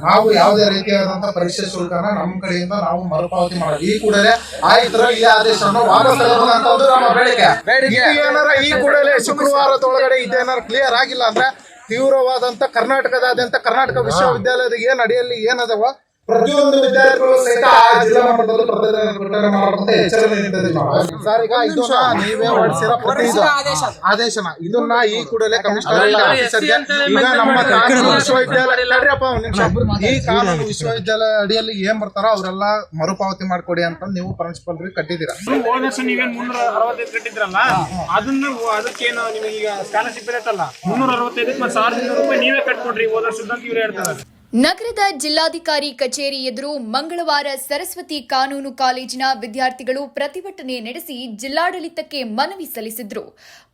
ನಾವು ಯಾವುದೇ ರೀತಿಯಾದಂತಹ ಪರೀಕ್ಷೆ ಶುಲ್ಕನ ನಮ್ಮ ಕಡೆಯಿಂದ ನಾವು ಮರುಪಾವತಿ ಮಾಡೋದು ಈ ಕೂಡಲೇ ಆಯ್ತರ ಈ ಆದೇಶವನ್ನು ವಾಪಸ್ ತಗೊಳ್ಳುವಂತದ್ದು ನಮ್ಮ ಬೇಡಿಕೆ. ಇದು ಏನಾರ ಈ ಕೂಡಲೇ ಶುಕ್ರವಾರದೊಳಗಡೆ ಇದೇನಾರ ಕ್ಲಿಯರ್ ಆಗಿಲ್ಲ ಅಂದ್ರೆ ತೀವ್ರವಾದಂತ ಕರ್ನಾಟಕದಾದ್ಯಂತ ಕರ್ನಾಟಕ ವಿಶ್ವವಿದ್ಯಾಲಯದ ಏನ್ ಅಡಿಯಲ್ಲಿ ಏನದವ ಪ್ರತಿಯೊಂದು ವಿದ್ಯಾರ್ಥಿಗಳು ಸಹಿತ ಆ ಜಿಲ್ಲಾ ಮಟ್ಟದಲ್ಲಿ ಪ್ರತಿಭಟನೆ ಮಾಡುವಂತ ನಾವು. ಸರ್ ಈಗ ಇದನ್ನ ನೀವೇ ಹೊರಡಿಸಿರೋ ಪ್ರತಿ ಇದು ಆದೇಶನ. ಇದನ್ನ ಈ ಕೂಡಲೇ ಕಮಿಷನರ್ ಆಫೀಸರ್ಗೆ ಈಗ ನಮ್ಮ ಕಾನೂನು ವಿಶ್ವವಿದ್ಯಾಲಯ ಈ ಕಾನೂನು ವಿಶ್ವವಿದ್ಯಾಲಯ ಅಡಿಯಲ್ಲಿ ಏನ್ ಬರ್ತಾರೋ ಅವರೆಲ್ಲ ಮರುಪಾವತಿ ಮಾಡ್ಕೊಡಿ ಅಂತ ನೀವು ಪ್ರಿನ್ಸಿಪಲ್ರಿಗೆ ಕಟ್ಟಿದ್ದೀರಾ. ಹೋದ ವರ್ಷ ನೀವೇನ್ ಮುನ್ನೂರ ಅರವತ್ತೈದು ಕಟ್ಟಿದ್ರಲ್ಲ ಅದನ್ನ ಅದಕ್ಕೇನು ನಿಮಗೆ ಈಗ ಸ್ಕಾಲರ್ಶಿಪ್ ಇರತ್ತಲ್ಲ? ಮುನ್ನೂರ ಅರವತ್ತೈದಕ್ಕೆ ಮತ್ತೆ ಸಾವಿರದ ಇನ್ನೂರು ರೂಪಾಯಿ ನೀವೇ ಕಟ್ಕೊಡ್ರಿ ಹೋದ ವರ್ಷದ ಅಂತ ಇವ್ರು ಹೇಳ್ತಾರೆ. ನಗರದ ಜಿಲ್ಲಾಧಿಕಾರಿ ಕಚೇರಿ ಎದುರು ಮಂಗಳವಾರ ಸರಸ್ವತಿ ಕಾನೂನು ಕಾಲೇಜಿನ ವಿದ್ಯಾರ್ಥಿಗಳು ಪ್ರತಿಭಟನೆ ನಡೆಸಿ ಜಿಲ್ಲಾಡಳಿತಕ್ಕೆ ಮನವಿ ಸಲ್ಲಿಸಿದ್ರು.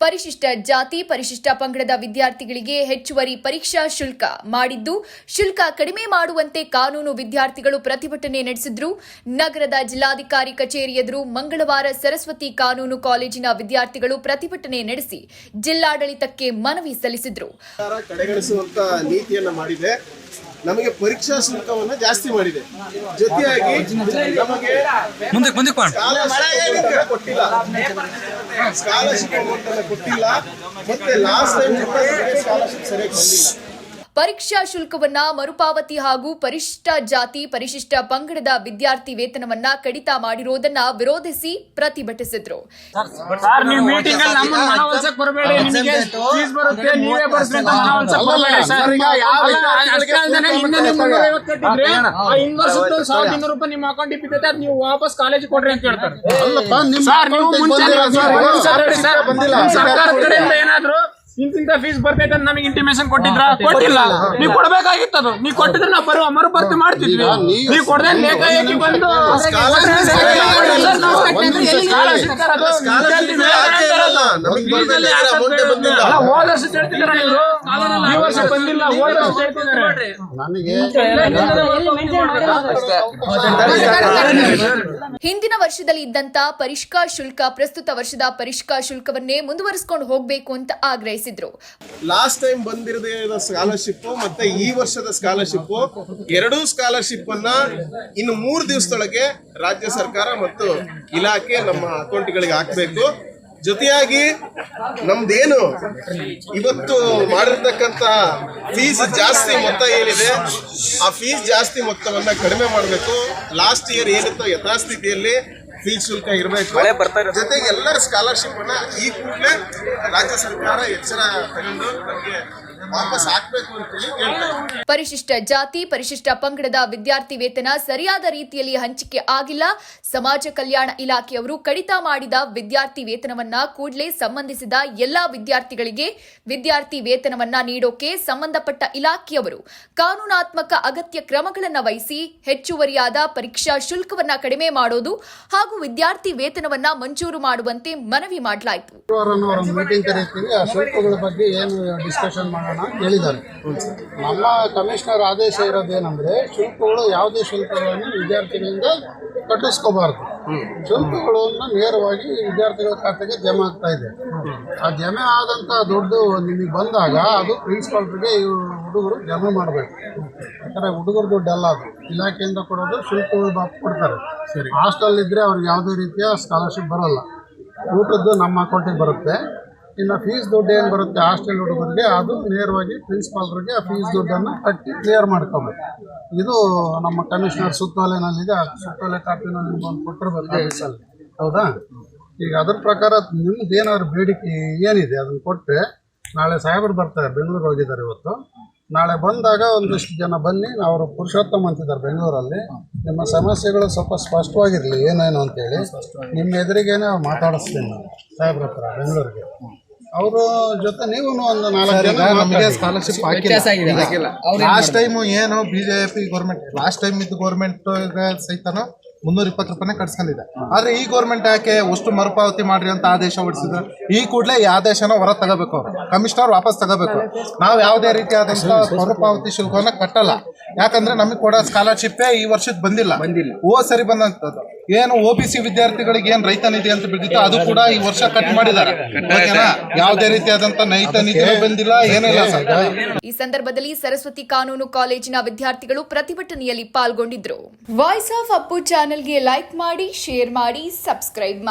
ಪರಿಶಿಷ್ಟ ಜಾತಿ, ಪರಿಶಿಷ್ಟ ಪಂಗಡದ ವಿದ್ಯಾರ್ಥಿಗಳಿಗೆ ಹೆಚ್ಚುವರಿ ಪರೀಕ್ಷಾ ಶುಲ್ಕ ಮಾಡಿದ್ದು, ಶುಲ್ಕ ಕಡಿಮೆ ಮಾಡುವಂತೆ ಕಾನೂನು ವಿದ್ಯಾರ್ಥಿಗಳು ಪ್ರತಿಭಟನೆ ನಡೆಸಿದ್ರು. ನಗರದ ಜಿಲ್ಲಾಧಿಕಾರಿ ಕಚೇರಿ ಎದುರು ಮಂಗಳವಾರ ಸರಸ್ವತಿ ಕಾನೂನು ಕಾಲೇಜಿನ ವಿದ್ಯಾರ್ಥಿಗಳು ಪ್ರತಿಭಟನೆ ನಡೆಸಿ ಜಿಲ್ಲಾಡಳಿತಕ್ಕೆ ಮನವಿ ಸಲ್ಲಿಸಿದ್ರು. ನಮಗೆ ಪರೀಕ್ಷಾ ಶುಲ್ಕವನ್ನು ಜಾಸ್ತಿ ಮಾಡಿದೆ. ಜೊತೆಯಾಗಿ ನಮಗೆ ಮುಂದೆ ಸ್ಕಾಲರ್ಶಿಪ್ ಕೊಟ್ಟಿಲ್ಲ. ಸ್ಕಾಲರ್ಶಿಪ್ ಕೊಟ್ಟಿಲ್ಲ. ಮತ್ತೆ ಲಾಸ್ಟ್ ಟೈಮ್ ಸ್ಕಾಲರ್ಶಿಪ್ ಸರಿಯಾಗಿ ಬಂದಿಲ್ಲ. ಪರೀಕ್ಷಾ ಶುಲ್ಕವನ್ನ ಮರುಪಾವತಿ ಹಾಗೂ ಪರಿಶಿಷ್ಟ ಜಾತಿ ಪರಿಶಿಷ್ಟ ಪಂಗಡದ ವಿದ್ಯಾರ್ಥಿ ವೇತನವನ್ನ ಕಡಿತ ಮಾಡಿರುವುದನ್ನ ವಿರೋಧಿಸಿ ಪ್ರತಿಭಟಿಸಿದ್ರು. ಸರ್ ನೀವು ವಾಪಸ್ ಕಾಲೇಜ್ ಕೊಡ್ರಿ ಅಂತ ಹೇಳ್ತಾರೆ. ಏನಾದ್ರು ಇಂತಿಂತ ಫೀಸ್ ಬರ್ತೈತೆ ಅಂತ ನಮಗೆ ಇಂಟಿಮೇಷನ್ ಕೊಟ್ಟಿದ್ರ? ಕೊಟ್ಟಿಲ್ಲ. ನೀವು ಕೊಡ್ಬೇಕಾಗಿತ್ತು ಅದು. ನೀವು ಕೊಟ್ಟಿದ್ರೆ ನಾವು ಬರುವ ಮರುಭರ್ತಿ ಮಾಡ್ತಿದ್ವಿ. ನೀವು- ನೀವು ಕೊಡದೆ ಲೇಖಾಯಕಿ ಬಂದು ಹೋದ ವರ್ಷ ಹೇಳ್ತಿದ್ದಾರೆ ಇವರು. ಈ ವರ್ಷ ಬಂದಿಲ್ಲ ಹೋದ ವರ್ಷ ಹೇಳ್ತಿದ್ದಾರೆ ನನಗೆ ಹಿಂದಿನ ವರ್ಷದಲ್ಲಿ ಇದ್ದಂತ ಪರಿಷ್ಕಾ ಶುಲ್ಕ ಪ್ರಸ್ತುತ ವರ್ಷದ ಪರಿಷ್ಕಾ ಶುಲ್ಕವನ್ನೇ ಮುಂದುವರಿಸಿಕೊಂಡು ಹೋಗಬೇಕು ಅಂತ ಆಗ್ರಹಿಸಿದ್ರು ಲಾಸ್ಟ್ ಟೈಮ್ ಬಂದಿರದ ಸ್ಕಾಲರ್ಶಿಪ್ ಮತ್ತೆ ಈ ವರ್ಷದ ಸ್ಕಾಲರ್ಶಿಪ್ ಎರಡೂ ಸ್ಕಾಲರ್ಶಿಪ್ ಅನ್ನ ಇನ್ನು ಮೂರು ದಿವಸದೊಳಗೆ ರಾಜ್ಯ ಸರ್ಕಾರ ಮತ್ತು ಇಲಾಖೆ ನಮ್ಮ ಅಕೌಂಟ್ಗಳಿಗೆ ಹಾಕಬೇಕು. ಜೊತೆಯಾಗಿ ನಮ್ದೇನು ಇವತ್ತು ಮಾಡಿರ್ತಕ್ಕಂತ ಫೀಸ್ ಜಾಸ್ತಿ ಮೊತ್ತ ಏನಿದೆ, ಆ ಫೀಸ್ ಜಾಸ್ತಿ ಮೊತ್ತವನ್ನ ಕಡಿಮೆ ಮಾಡಬೇಕು. ಲಾಸ್ಟ್ ಇಯರ್ ಏನಿತ್ತು ಯಥಾಸ್ಥಿತಿಯಲ್ಲಿ ಫೀಸ್ ಶುಲ್ಕ ಇರಬೇಕು. ಜೊತೆಗೆ ಎಲ್ಲರ ಸ್ಕಾಲರ್ಶಿಪ್ ಅನ್ನ ಈ ಕೂಡಲೇ ರಾಜ್ಯ ಸರ್ಕಾರ ಎಚ್ಚರ ತಗೊಂಡು ನಮಗೆ ವಾಪಸ್ ಹಾಕ್ಬೇಕು ಅಂತೇಳಿ ಕೇಳ್ತಾ ಪರಿಶಿಷ್ಟ ಜಾತಿ ಪರಿಶಿಷ್ಟ ಪಂಗಡದ ವಿದ್ಯಾರ್ಥಿ ವೇತನ ಸರಿಯಾದ ರೀತಿಯಲ್ಲಿ ಹಂಚಿಕೆ ಆಗಿಲ್ಲ. ಸಮಾಜ ಕಲ್ಯಾಣ ಇಲಾಖೆಯವರು ಕಡಿತ ಮಾಡಿದ ವಿದ್ಯಾರ್ಥಿ ವೇತನವನ್ನ ಕೂಡಲೇ ಸಂಬಂಧಿಸಿದ ಎಲ್ಲಾ ವಿದ್ಯಾರ್ಥಿಗಳಿಗೆ ವಿದ್ಯಾರ್ಥಿ ವೇತನವನ್ನ ನೀಡೋಕೆ ಸಂಬಂಧಪಟ್ಟ ಇಲಾಖೆಯವರು ಕಾನೂನಾತ್ಮಕ ಅಗತ್ಯ ಕ್ರಮಗಳನ್ನು ವಹಿಸಿ ಹೆಚ್ಚುವರಿಯಾದ ಪರೀಕ್ಷಾ ಶುಲ್ಕವನ್ನ ಕಡಿಮೆ ಮಾಡೋದು ಹಾಗೂ ವಿದ್ಯಾರ್ಥಿ ವೇತನವನ್ನ ಮಂಜೂರು ಮಾಡುವಂತೆ ಮನವಿ ಮಾಡಲಾಯಿತು. ಮಾಡೋಣ ಅಂತ ಹೇಳಿದ್ದಾರೆ. ನಮ್ಮ ಕಮಿಷನರ್ ಆದೇಶ ಇರೋದೇನೆಂದ್ರೆ ಶುಲ್ಕಗಳು ಯಾವುದೇ ಶುಲ್ಕಗಳನ್ನು ವಿದ್ಯಾರ್ಥಿಗಳಿಂದ ಕಟ್ಟಿಸ್ಕೋಬಾರ್ದು. ಶುಲ್ಕಗಳನ್ನು ನೇರವಾಗಿ ವಿದ್ಯಾರ್ಥಿಗಳ ಖಾತೆಗೆ ಜಮೆ ಆಗ್ತಾ ಇದೆ. ಆ ಜಮೆ ಆದಂಥ ದುಡ್ಡು ನಿಮಗೆ ಬಂದಾಗ ಅದು ಪ್ರಿನ್ಸಿಪಾಲ್ರಿಗೆ ಹುಡುಗರು ಜಮೆ ಮಾಡಬೇಕು. ಯಾಕಂದರೆ ಹುಡುಗರ ದುಡ್ಡು ಅಲ್ಲ ಅದು. ಇಲಾಖೆಯಿಂದ ಕೊಡೋದು ಶುಲ್ಕಗಳು ಬಾಪ್ ಕೊಡ್ತಾರೆ. ಸರಿ. ಹಾಸ್ಟೆಲ್ ಇದ್ದರೆ ಅವ್ರಿಗೆ ಯಾವುದೇ ರೀತಿಯ ಸ್ಕಾಲರ್ಶಿಪ್ ಬರೋಲ್ಲ. ಊಟದ್ದು ನಮ್ಮ ಅಕೌಂಟಿಗೆ ಬರುತ್ತೆ. ಇನ್ನು ಫೀಸ್ ದುಡ್ಡು ಏನು ಬರುತ್ತೆ? ಹಾಸ್ಟೆಲ್ ಹುಡುಗರಿಗೆ ಅದು ನೇರವಾಗಿ ಪ್ರಿನ್ಸಿಪಾಲ್ರಿಗೆ ಆ ಫೀಸ್ ದುಡ್ಡನ್ನು ಕಟ್ಟಿ ಕ್ಲಿಯರ್ ಮಾಡ್ಕೋಬೇಕು. ಇದು ನಮ್ಮ ಕಮಿಷನರ್ ಸುತ್ತೋಲೆನಲ್ಲಿದೆ ಆ ಸುತ್ತೋಲೆ ಕಾಪಿನ ನಿಮ್ಗೆ ಒಂದು ಕೊಟ್ಟಿರ್ಬೇಕು ಆಫೀಸಲ್ಲಿ ಹೌದಾ? ಈಗ ಅದ್ರ ಪ್ರಕಾರ ನಿಮ್ದು ಏನಾದ್ರು ಬೇಡಿಕೆ ಏನಿದೆ ಅದನ್ನು ಕೊಟ್ಟರೆ ನಾಳೆ ಸಾಹೇಬರು ಬರ್ತಾರೆ ಬೆಂಗಳೂರು ಹೋಗಿದ್ದಾರೆ ಇವತ್ತು. ನಾಳೆ ಬಂದಾಗ ಒಂದಿಷ್ಟು ಜನ ಬನ್ನಿ ಅವರು ಪುರುಷೋತ್ತಮ ಅಂತಿದ್ದಾರೆ ಬೆಂಗಳೂರಲ್ಲಿ. ನಿಮ್ಮ ಸಮಸ್ಯೆಗಳು ಸ್ವಲ್ಪ ಸ್ಪಷ್ಟವಾಗಿರಲಿ ಏನೇನು ಅಂತೇಳಿ. ನಿಮ್ಮ ಎದುರಿಗೇನೆ ಮಾತಾಡಿಸ್ತೀನಿ ನಾನು ಸಾಹೇಬ್ರ ಹತ್ರ ಬೆಂಗಳೂರಿಗೆ. ಅವರು ಜೊತೆ ನೀವು ಒಂದು ನಾಲ್ಕು ಜನ ನಮಗೆ. ಸ್ಕಾಲರ್ಶಿಪ್ ಹಾಕಿಲ್ಲ. ಲಾಸ್ಟ್ ಟೈಮ್ ಏನು ಬಿಜೆಪಿ ಗೌರ್ಮೆಂಟ್ ಲಾಸ್ಟ್ ಟೈಮ್ ಇದ್ದು ಗೌರ್ಮೆಂಟ್ ಸಹಿತನು ಮುನ್ನೂರ ಇಪ್ಪತ್ತು ರೂಪಾಯಿ ಕಟ್ಸ್ಕೊಂಡಿದೆ ಆದ್ರೆ ಈ ಗೌರ್ಮೆಂಟ್ ಯಾಕೆ ಅಷ್ಟು ಮರುಪಾವತಿ ಮಾಡ್ರಿ ಅಂತ ಆದೇಶ ಹೊಡಿಸಿದ್ರೆ? ಈ ಕೂಡಲೇ ಈ ಆದೇಶನ ಹೊರ ತಗೋಬೇಕು ಅವರು. ಕಮಿಷನರ್ ವಾಪಸ್ ತಗೋಬೇಕು. ನಾವು ಯಾವುದೇ ರೀತಿಯಾದಂತ ಮರುಪಾವತಿ ಶುಲ್ಕವನ್ನ ಕಟ್ಟಲ್ಲ. ಯಾಕಂದ್ರೆ ನಮಗೆ ಕೊಡೋ ಸ್ಕಾಲರ್ಶಿಪ್ ಈ ವರ್ಷದ ಬಂದಿಲ್ಲ. ಬಂದಿಲ್ಲ. ಓ ಸರಿ ಬಂದಂತದ್ದು. ಏನು ಒ ಬಿ ಸಿ ವಿದ್ಯಾರ್ಥಿಗಳಿಗೆ ಏನ್ ರೈತ ನಿಧಿ ಅಂತ ಬಿದ್ದಿತ್ತು ಅದು ಕೂಡ ಈ ವರ್ಷ ಕಟ್ ಮಾಡಿದ್ದಾರೆ. ಓಕೆನಾ? ಯಾವುದೇ ರೀತಿಯಾದಂತ ನೈತ ನಿಧಿ ಬಂದಿಲ್ಲ ಏನಿಲ್ಲ ಸರ್. ಈ ಸಂದರ್ಭದಲ್ಲಿ ಸರಸ್ವತಿ ಕಾನೂನು ಕಾಲೇಜಿನ ವಿದ್ಯಾರ್ಥಿಗಳು ಪ್ರತಿಭಟನೆಯಲ್ಲಿ ಪಾಲ್ಗೊಂಡಿದ್ರು. Voice of Appu channel like share subscribe